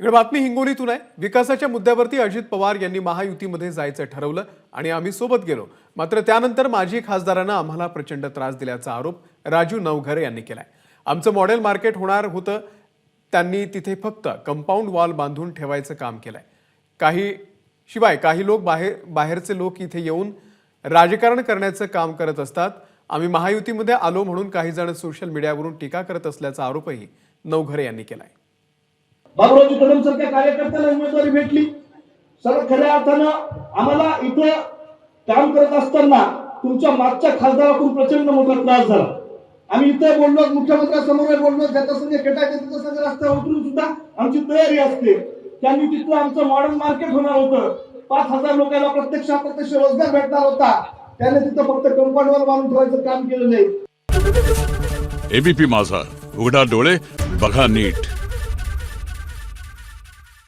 इकडे बातमी हिंगोलीतून आहे. विकासाच्या मुद्द्यावरती अजित पवार यांनी महायुतीमध्ये जायचं ठरवलं आणि आम्ही सोबत गेलो. मात्र त्यानंतर माजी खासदारांना आम्हाला प्रचंड त्रास दिल्याचा आरोप राजू नवघरे यांनी केलाय. आमचं मॉडेल मार्केट होणार होतं. त्यांनी तिथे फक्त कंपाऊंड वॉल बांधून ठेवायचं काम केलंय. काही शिवाय काही लोक बाहेर बाहेरचे लोक इथे येऊन राजकारण करण्याचं काम करत असतात. आम्ही महायुतीमध्ये आलो म्हणून काही जण सोशल मीडियावरून टीका करत असल्याचा आरोपही नवघरे यांनी केलाय. बाबुरावजी कदम सारख्या कार्यकर्त्याला उमेदवारी भेटली. सर खऱ्या अर्थानं आम्हाला इथं काम करत असताना तुमच्या मागच्या खासदाराकडून प्रचंड मोठा त्रास झाला. आम्ही इथं बोललो मुख्यमंत्र्यांसमोर बोललो ज्याचा संघ खेटायचा त्याचा संघ रस्त्यावर उतरून सुद्धा आमची तयारी असते. त्यांनी तिथं आमचं मॉडर्न मार्केट होणार होतं. पाच हजार लोकांना प्रत्यक्ष अप्रत्यक्ष रोजगार भेटणार होता. त्याने तिथं फक्त कंपाऊंडवर बांधून ठेवायचं काम केलं नाही. एबीपी माझा. उघडा डोळे बघा नीट.